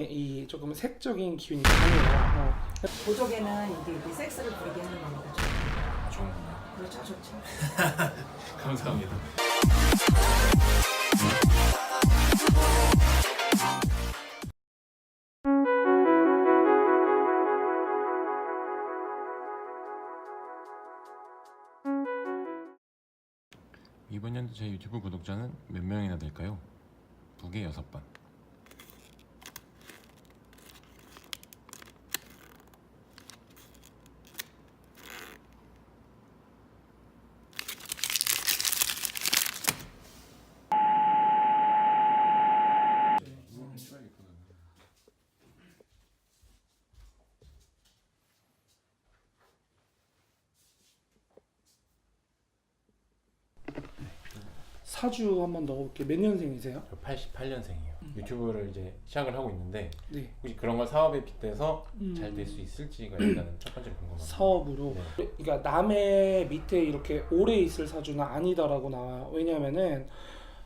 이 조금 색적인 기운이 강해요. 어. 보조개는 이게, 이게 섹스를 부리게 하는 겁니다. 좋은군요. 그렇죠, 좋죠. 감사합니다. 이번 연도 제 유튜브 구독자는 몇 명이나 될까요? 두개 여섯 번. 사주 한번 넣어볼게요. 몇 년생이세요? 저 88년생이에요. 유튜브를 이제 시작을 하고 있는데 네. 혹시 그런 걸 사업에 빗대서 음. 잘 될 수 있을지가 일단은 첫 번째 궁금합니다. 사업으로. 네. 그러니까 남의 밑에 이렇게 오래 있을 사주는 아니다라고 나와요. 왜냐면은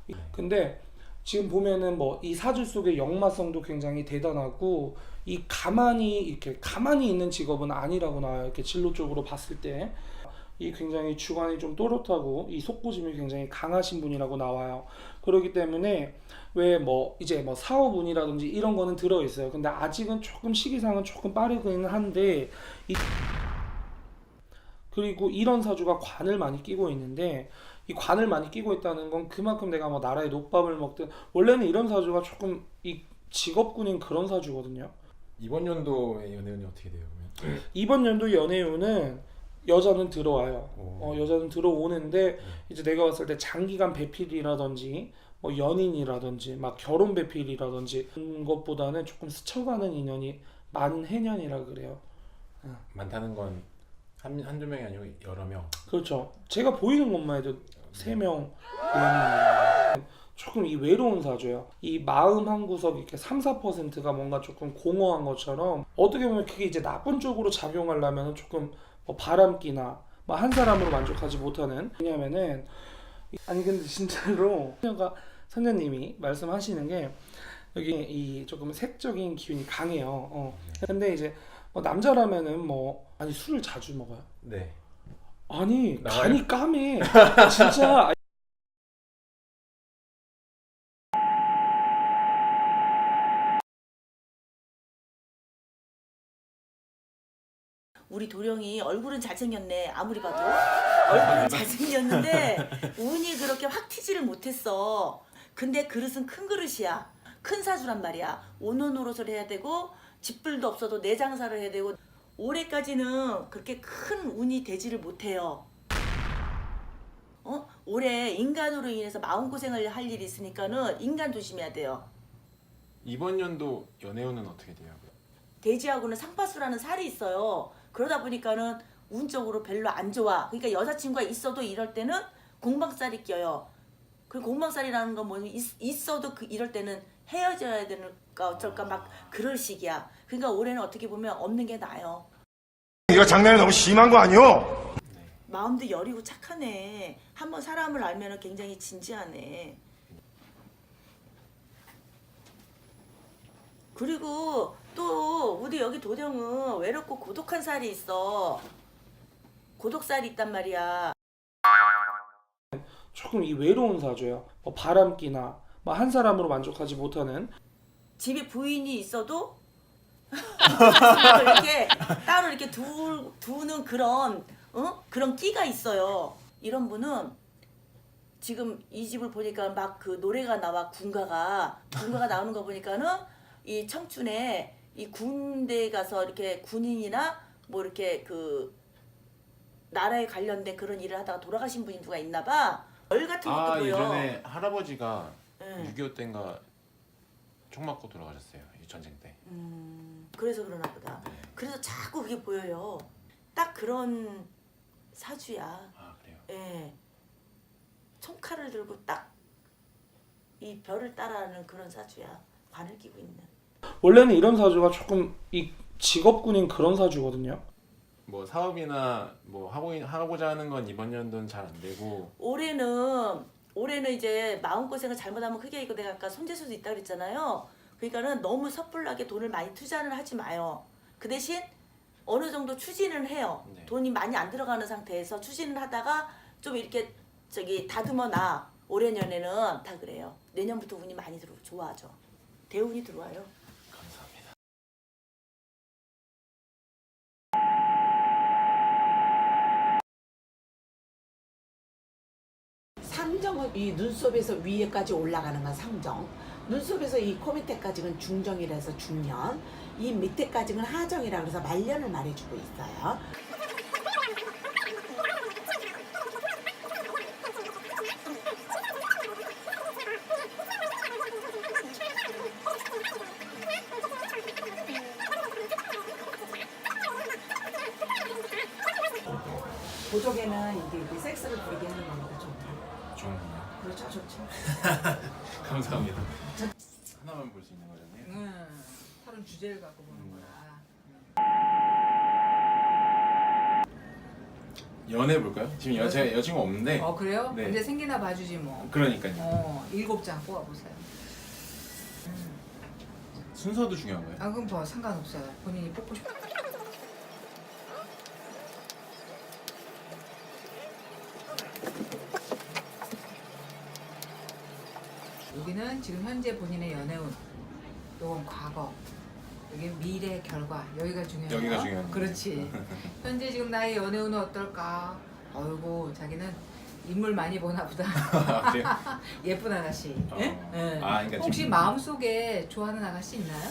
이- 근데 지금 보면은 뭐 이 사주 속의 역마성도 굉장히 대단하고 이 가만히 이렇게 가만히 있는 직업은 아니라고 나와요. 이렇게 진로 쪽으로 봤을 때. 이 굉장히 주관이 좀 또렷하고 이 속고심이 굉장히 강하신 분이라고 나와요. 그렇기 때문에 왜 뭐 이제 뭐 사업운이라든지 이런 거는 들어 있어요. 근데 아직은 조금 시기상은 조금 빠르기는 한데 이 그리고 이런 사주가 관을 많이 끼고 있는데 이 관을 많이 끼고 있다는 건 그만큼 내가 뭐 나라에 녹밥을 먹든 원래는 이런 사주가 조금 이 직업군인 그런 사주거든요. 이번 연도의 연애운이 어떻게 돼요? 그러면? 이번 연도 연애운은 여자는 들어와요. 오. 어, 여자는 들어오는데 이제 내가 봤을 때 장기간 배필이라든지 뭐 연인이라든지 막 결혼 배필이라든지 그런 것보다는 조금 스쳐가는 인연이 많은 해년이라 그래요. 많다는 건 한, 한두 명이 아니고 여러 명. 그렇죠. 제가 보이는 것만 해도 세명 외에는 조금 이 외로운 사주예요. 이 마음 한 구석 이렇게 3, 4%가 뭔가 조금 공허한 것처럼 어떻게 보면 그게 이제 나쁜 쪽으로 작용하려면 조금 뭐 바람기나 뭐 한 사람으로 만족하지 못하는 왜냐면은 아니 근데 진짜로 선녀가 선녀님이 말씀하시는 게 여기 이 조금 색적인 기운이 강해요. 어. 근데 이제 뭐 남자라면은 뭐 아니 술을 자주 먹어요. 네. 아니 나와요? 간이 까매 진짜 우리 도령이 얼굴은 잘생겼네. 아무리 봐도. 얼굴은 잘생겼는데 운이 그렇게 확 튀지를 못했어. 근데 그릇은 큰 그릇이야. 큰 사주란 말이야. 오노 노릇을 해야 되고 집불도 없어도 내 장사를 해야 되고 올해까지는 그렇게 큰 운이 되지를 못해요. 어? 올해 인간으로 인해서 마음고생을 할 일이 있으니까는 인간 조심해야 돼요. 이번 연도 연애운은 어떻게 돼요? 돼지하고는 상파수라는 살이 있어요. 그러다 보니까는 운적으로 별로 안 좋아. 그러니까 여자친구가 있어도 이럴 때는 공방살이 껴요. 그 공방살이라는 건 뭐냐면 있, 있어도 그 이럴 때는 헤어져야 되는가 어쩔까 막 그럴 시기야. 그러니까 올해는 어떻게 보면 없는 게 나아요. 이거 장난이 너무 심한 거 아니오? 마음도 여리고 착하네. 한번 사람을 알면 굉장히 진지하네. 그리고 또 우리 여기 도령은 외롭고 고독한 살이 있어. 고독살이 있단 말이야. 조금 이 외로운 사주예요. 뭐 바람기나 뭐 한 사람으로 만족하지 못하는 집에 부인이 있어도 따로 이렇게 따로 이렇게 두, 두는 그런 어? 그런 끼가 있어요. 이런 분은 지금 이 집을 보니까 막 그 노래가 나와 군가가 군가가 나오는 거 보니까는 이 청춘에 이 군대 가서 이렇게 군인이나 뭐 이렇게 그 나라에 관련된 그런 일을 하다가 돌아가신 분이 누가 있나 봐. 열 같은 것도 아 보여. 예전에 할아버지가 응. 6.25 때인가 총 맞고 돌아가셨어요. 이 전쟁 때. 음, 그래서 그러나 보다. 네. 그래서 자꾸 그게 보여요. 딱 그런 사주야. 아 그래요. 예. 총칼을 들고 딱 이 별을 따라하는 그런 사주야. 관을 끼고 있는. 원래는 이런 사주가 조금 이 직업군인 그런 사주거든요. 뭐 사업이나 뭐 하고 있- 하고자 하는 건 이번 연도는 잘 안 되고 올해는 올해는 이제 마음 고생을 잘못하면 크게 이거 내가 아까 손재수도 있다 그랬잖아요. 그러니까는 너무 섣불하게 돈을 많이 투자를 하지 마요. 그 대신 어느 정도 추진을 해요. 네. 돈이 많이 안 들어가는 상태에서 추진을 하다가 좀 이렇게 저기 다듬어 놔. 올해 년에는 다 그래요. 내년부터 운이 많이 들어 좋아져. 대운이 들어와요. 감사합니다. 상정은 이 눈썹에서 위에까지 올라가는 건 상정. 눈썹에서 이 코 밑에까지는 중정이라서 중년. 이 밑에까지는 하정이라 그래서 말년을 말해주고 있어요. 보조개는 이게, 이게 섹스를 부리게 하는 겁니다. 좀. 좋은군요. 그렇죠, 좋죠. 감사합니다. 하나만 볼 수 있는 거잖아요. 응. 다른 주제를 갖고 보는 거야. 연애 볼까요? 지금 여, 제 여친구 없는데. 어 그래요? 네. 언제 생기나 봐주지 뭐. 그러니까요. 어 일곱 장 뽑아보세요. 음. 순서도 중요한 거예요. 아 그럼 뭐 상관없어요. 본인이 뽑고 싶. 여기는 지금 현재 본인의 연애운, 요건 과거, 여기 미래 결과 여기가 중요해요. 여기가 중요한 그렇지. 현재 지금 나의 연애운은 어떨까? 어이구 자기는 인물 많이 보나 보다. 아? 예쁜 아가씨. 어. 예? 예. 아, 그러니까 혹시 지금- 마음 속에 좋아하는 아가씨 있나요?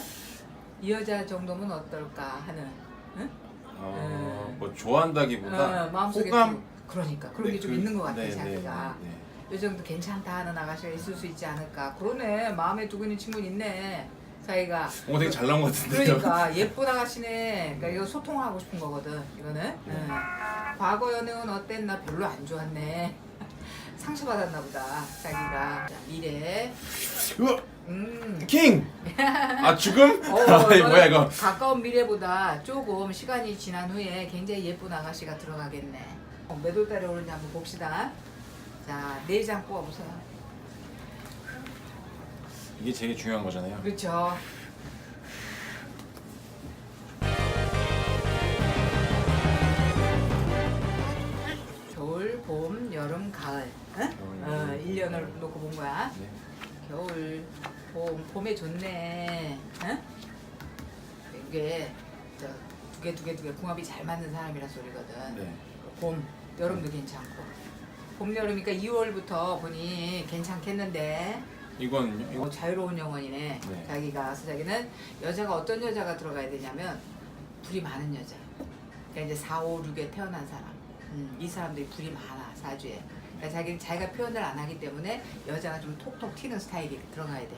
이 여자 정도면 어떨까 하는. 응? 어, 네. 뭐 좋아한다기보다 어, 마음속에 호감. 좀- 그러니까 그런 네, 게좀 그- 있는 것 같아 네, 자기가. 네, 네, 이 정도 괜찮다 하는 아가씨가 있을 수 있지 않을까. 그러네 마음에 두고 있는 친구 있네. 자기가. 네. 어, 되게 잘 나온 것 같은데요. 그러니까 예쁜 아가씨네. 그러니까 이거 소통하고 싶은 거거든. 이거는. 네. 응. 과거 연애운 어땠나 별로 안 좋았네. 상처받았나 보다. 자기가 자, 미래. 우와, 음. 킹! 아 죽음? 어, 아이, 뭐야 이거? 가까운 미래보다 조금 시간이 지난 후에 굉장히 예쁜 아가씨가 들어가겠네. 어, 몇 월 달에 오는지 한번 봅시다. 자, 네장 뽑아보세요. 이게 제일 중요한 거잖아요. 그렇죠. 겨울, 봄, 여름, 가을. 응? 겨울, 어, 여름, 1년을 가을. 놓고 본 거야. 네. 겨울, 봄, 봄에 좋네. 응? 이게 두 개, 두 개, 두 개 궁합이 잘 맞는 사람이라 소리거든. 네. 봄, 여름도 괜찮고. 봄, 여름이니까 2월부터 보니 괜찮겠는데. 이거는요? 어, 이거 자유로운 영혼이네. 네. 자기가 그래서 자기는 여자가 어떤 여자가 들어가야 되냐면 불이 많은 여자. 그러니까 이제 4, 5, 6에 태어난 사람. 음, 이 사람들이 불이 많아 사주에. 그러니까 자기는 자기가 표현을 안 하기 때문에 여자가 좀 톡톡 튀는 스타일이 들어가야 돼.